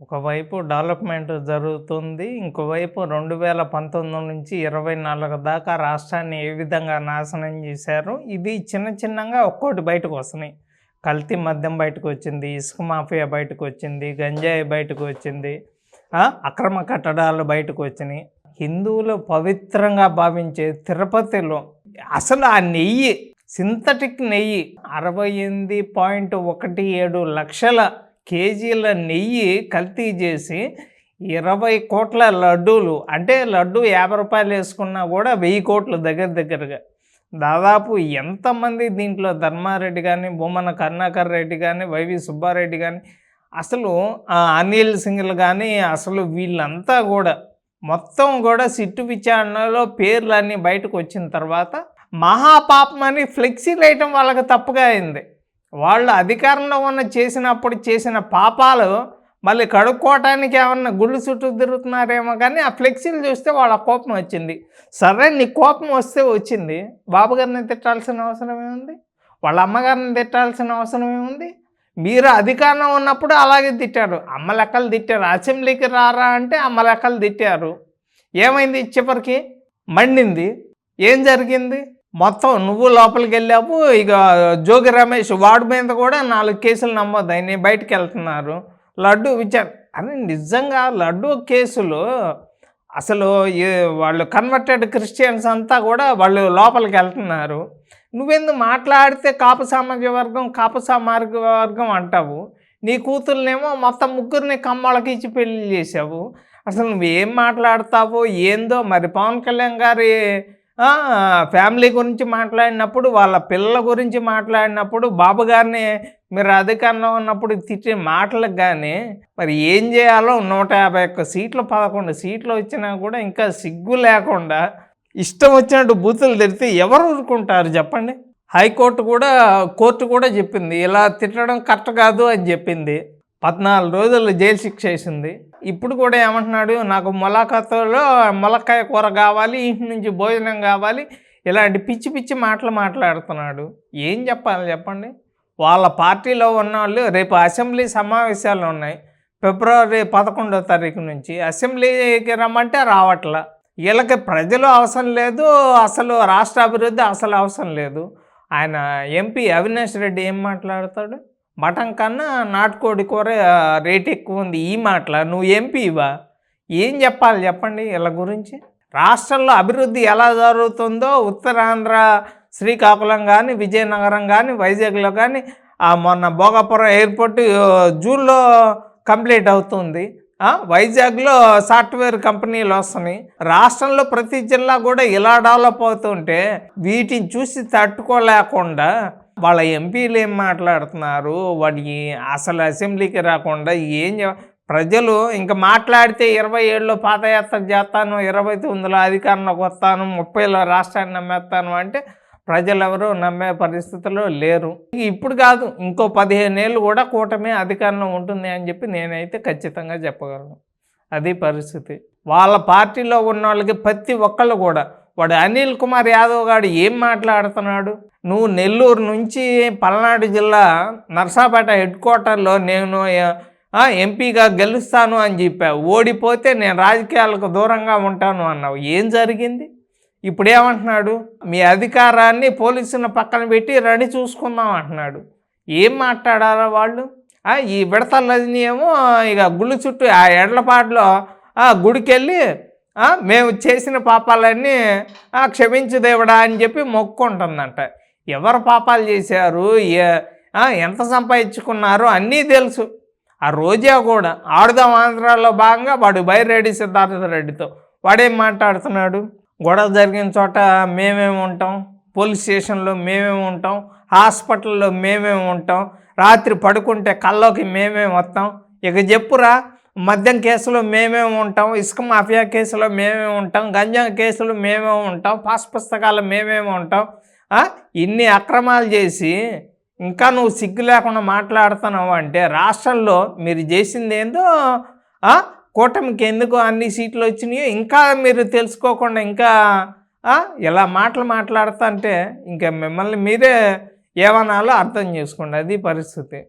ఒకవైపు డెవలప్మెంట్ జరుగుతుంది ఇంకోవైపు రెండు వేల పంతొమ్మిది నుంచి ఇరవై నాలుగు దాకా రాష్ట్రాన్ని ఏ విధంగా నాశనం చేశారు ఇది చిన్న చిన్నగా ఒక్కోటి బయటకు వస్తున్నాయి. కల్తీ మద్యం బయటకు వచ్చింది ఇసుక మాఫియా బయటకు వచ్చింది గంజాయి బయటకు వచ్చింది అక్రమ కట్టడాలు బయటకు వచ్చినాయి. హిందువులు పవిత్రంగా భావించే తిరుపతిలో అసలు ఆ నెయ్యి సింథటిక్ నెయ్యి అరవై ఎనిమిది పాయింట్ ఒకటి ఏడు లక్షల కేజీల నెయ్యి కల్తీ చేసి ఇరవై కోట్ల లడ్డూలు అంటే లడ్డు యాభై రూపాయలు వేసుకున్నా కూడా వెయ్యి కోట్లు దగ్గర దగ్గరగా. దాదాపు ఎంతమంది దీంట్లో ధర్మారెడ్డి కానీ బొమ్మన కరుణాకర్ రెడ్డి కానీ వైవి సుబ్బారెడ్డి కానీ అసలు అనిల్ సింగ్లు కానీ అసలు వీళ్ళంతా కూడా మొత్తం కూడా సిట్టు విచారణలో పేర్లన్నీ బయటకు వచ్చిన తర్వాత మహాపాపం అని ఫ్లెక్సీ వేయటం వాళ్ళకి తప్పుగా అయింది. వాళ్ళు అధికారంలో ఉన్న చేసినప్పుడు చేసిన పాపాలు మళ్ళీ కడుక్కోవటానికి ఏమన్నా గుళ్ళు చుట్టూ తిరుగుతున్నారేమో కానీ ఆ ఫ్లెక్సీలు చూస్తే వాళ్ళ కోపం వచ్చింది. సరే నీ కోపం వస్తే వచ్చింది. బాబు గారిని తిట్టాల్సిన అవసరం ఏముంది? వాళ్ళ అమ్మగారిని తిట్టాల్సిన అవసరం ఏముంది? మీరు అధికారంలో ఉన్నప్పుడు అలాగే తిట్టారు. అమ్మ లెక్కలు తిట్టారు. అసెంబ్లీకి రారా అంటే అమ్మ లెక్కలు తిట్టారు. ఏమైంది చివరికి? మండింది. ఏం జరిగింది? మొత్తం నువ్వు లోపలికి వెళ్ళావు ఇక జోగి రమేష్ వాడి మీద కూడా నాలుగు కేసులు నమ్మొద్దు ఆయన బయటకు వెళ్తున్నారు. లడ్డు విచార అని నిజంగా లడ్డు కేసులు అసలు వాళ్ళు కన్వర్టెడ్ క్రిస్టియన్స్ అంతా కూడా వాళ్ళు లోపలికి వెళ్తున్నారు. నువ్వెందు మాట్లాడితే కాపు సామాజిక వర్గం కాపు సామాజిక వర్గం అంటావు. నీ కూతుర్నేమో మొత్తం ముగ్గురిని కమ్మలకి ఇచ్చి పెళ్ళి చేసావు అసలు నువ్వేం మాట్లాడతావో ఏందో మరి పవన్ కళ్యాణ్ గారి ఫ్యామిలీ గురించి మాట్లాడినప్పుడు వాళ్ళ పిల్లల గురించి మాట్లాడినప్పుడు బాబు గారిని మీరు అధికారంలో ఉన్నప్పుడు తిట్టిన మాటలకు కానీ మరి ఏం చేయాలో నూట యాభై ఒక్క సీట్లు పదకొండు సీట్లు వచ్చినా కూడా ఇంకా సిగ్గు లేకుండా ఇష్టం వచ్చినట్టు బూతులు తిడితే ఎవరు ఊరుకుంటారు చెప్పండి? హైకోర్టు కూడా కోర్టు కూడా చెప్పింది ఇలా తిట్టడం కరెక్ట్ కాదు అని చెప్పింది. పద్నాలుగు రోజులు జైలు శిక్ష వేసింది. ఇప్పుడు కూడా ఏమంటున్నాడు నాకు మొలకతలో మొలక్కాయ కూర కావాలి ఇంటి నుంచి భోజనం కావాలి ఇలాంటి పిచ్చి పిచ్చి మాటలు మాట్లాడుతున్నాడు. ఏం చెప్పాలి చెప్పండి? వాళ్ళ పార్టీలో ఉన్న వాళ్ళు రేపు అసెంబ్లీ సమావేశాలు ఉన్నాయి. ఫిబ్రవరి పదకొండో తారీఖు నుంచి అసెంబ్లీకి రమ్మంటే రావట్లా. వీళ్ళకి ప్రజలు అవసరం లేదు అసలు రాష్ట్ర అభివృద్ధి అసలు అవసరం లేదు. ఆయన ఎంపీ అవినాష్ రెడ్డి ఏం మాట్లాడతాడు? మటన్ కన్నా నాటుకోడి కూర రేట్ ఎక్కువ ఉంది. ఈ మాటల? నువ్వు ఎంపీవా ఏం చెప్పాలి చెప్పండి వీళ్ళ గురించి? రాష్ట్రంలో అభివృద్ధి ఎలా జరుగుతుందో ఉత్తరాంధ్ర శ్రీకాకుళం కానీ విజయనగరం కానీ వైజాగ్లో కానీ ఆ మొన్న భోగాపురం ఎయిర్పోర్ట్ జూన్లో కంప్లీట్ అవుతుంది. వైజాగ్లో సాఫ్ట్వేర్ కంపెనీలు వస్తున్నాయి. రాష్ట్రంలో ప్రతి జిల్లా కూడా ఇలా డెవలప్ అవుతుంటే వీటిని చూసి తట్టుకోలేకుండా వాళ్ళ ఎంపీలు ఏం మాట్లాడుతున్నారు? వాడికి అసలు అసెంబ్లీకి రాకుండా ఏం ప్రజలు ఇంకా మాట్లాడితే ఇరవై ఏళ్ళలో పాదయాత్ర చేస్తాను ఇరవై తొమ్మిదిలో అధికారంలోకి వస్తాను ముప్పైలో రాష్ట్రాన్ని నమ్మేస్తాను అంటే ప్రజలు ఎవరు నమ్మే పరిస్థితుల్లో లేరు. ఇప్పుడు కాదు ఇంకో పదిహేను ఏళ్ళు కూడా కూటమి అధికారంలో ఉంటుంది అని చెప్పి నేనైతే ఖచ్చితంగా చెప్పగలను. అది పరిస్థితి. వాళ్ళ పార్టీలో ఉన్న వాళ్ళకి ప్రతి ఒక్కళ్ళు కూడా వాడు అనిల్ కుమార్ యాదవ్ గారు ఏం మాట్లాడుతున్నాడు? నువ్వు నెల్లూరు నుంచి పల్నాడు జిల్లా నర్సాపేట హెడ్ క్వార్టర్లో నేను ఎంపీగా గెలుస్తాను అని చెప్పావు. ఓడిపోతే నేను రాజకీయాలకు దూరంగా ఉంటాను అన్నావు. ఏం జరిగింది? ఇప్పుడు ఏమంటున్నాడు మీ అధికారాన్ని పోలీసులను పక్కన పెట్టి రెడీ చూసుకుందాం అంటున్నాడు. ఏం మాట్లాడారా వాళ్ళు? ఈ విడతలది ఏమో ఇక గుళ్ళు చుట్టూ ఆ ఎడ్లపాటలో గుడికెళ్ళి మేము చేసిన పాపాలన్నీ క్షమించు దేవుడా అని చెప్పి మొక్కుంటుందంట. ఎవరు పాపాలు చేశారు? ఏ- ఎంత సంపాదించుకున్నారు? అన్నీ తెలుసు. ఆ రోజా కూడా ఆడుదాం ఆంధ్రాలో భాగంగా వాడు బైరెడ్డి సిద్ధార్థ రెడ్డితో వాడేం మాట్లాడుతున్నాడు? గొడవ జరిగిన చోట మేమేమి ఉంటాం? పోలీస్ స్టేషన్లో మేమేమి ఉంటాం? హాస్పిటల్లో మేమేమి ఉంటాం? రాత్రి పడుకుంటే కల్లోకి మేమేమి వస్తాం? ఇక చెప్పురా మద్యం కేసులో మేమే ఉంటాం ఇసుక మాఫియా కేసులో మేమే ఉంటాం గంజాం కేసులో మేమే ఉంటాం పాస్ పుస్తకాలు మేమేమి ఉంటాం. ఇన్ని అక్రమాలు చేసి ఇంకా నువ్వు సిగ్గు లేకుండా మాట్లాడుతున్నావు అంటే రాష్ట్రంలో మీరు చేసింది ఏందో కూటమికి ఎందుకు అన్ని సీట్లు వచ్చినాయో ఇంకా మీరు తెలుసుకోకుండా ఇంకా ఇలా మాటలు మాట్లాడుతుంటే ఇంకా మిమ్మల్ని మీరే ఏమనాలో అర్థం చేసుకోండి. అది పరిస్థితి.